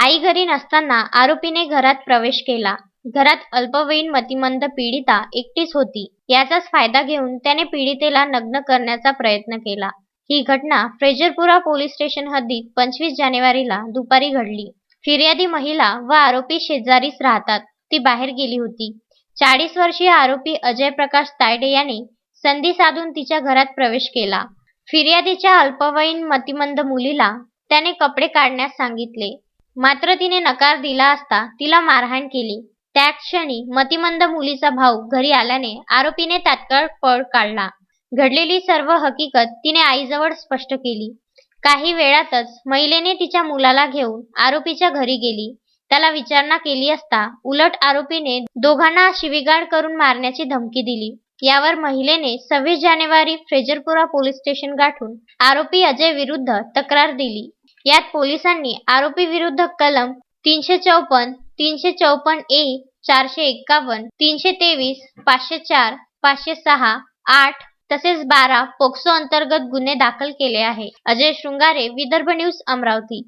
आई घरी नसताना आरोपीने घरात प्रवेश केला. घरात अल्पवयीन मतिमंद पीडिता एकटीच होती. याचाच फायदा घेऊन त्याने पीडितेला नग्न करण्याचा प्रयत्न केला. ही घटना फ्रेजरपुरा पोलीस स्टेशन हद्दीत पंचवीस जानेवारीला दुपारी घडली. फिर्यादी महिला व आरोपी शेजारीच राहतात. ती बाहेर गेली होती. चाळीस वर्षीय आरोपी अजय प्रकाश तायडे याने संधी साधून तिच्या घरात प्रवेश केला. फिर्यादीच्या अल्पवयीन मतिमंद मुलीला त्याने कपडे काढण्यास सांगितले. मात्र तिने नकार दिला असता तिला मारहाण केली. त्या क्षणी मतिमंद मुलीचा भाऊ घरी आल्याने आरोपीने तात्काळ पळ काढला. घडलेली सर्व हकीकत तिने आईजवळ स्पष्ट केली. काही वेळातच महिलेने तिच्या मुलाला घेऊन आरोपीच्या घरी गेली. त्याला विचारणा केली असता उलट आरोपीने दोघांना शिवीगाळ करून मारण्याची धमकी दिली. यावर महिलेने सव्वीस जानेवारी फ्रेजरपुरा पोलीस स्टेशन गाठून आरोपी अजय विरुद्ध तक्रार दिली. यात पोलिसांनी आरोपी विरुद्ध कलम तीनशे चौपन्न तीनशे चौपन्न ए चारशे एक्कावन्न तीनशे तेवीस पाचशे चार पाचशे सहा आठ तसेच बारा पोक्सो अंतर्गत गुन्हे दाखल केले आहे. अजय शृंगारे विदर्भ न्यूज अमरावती.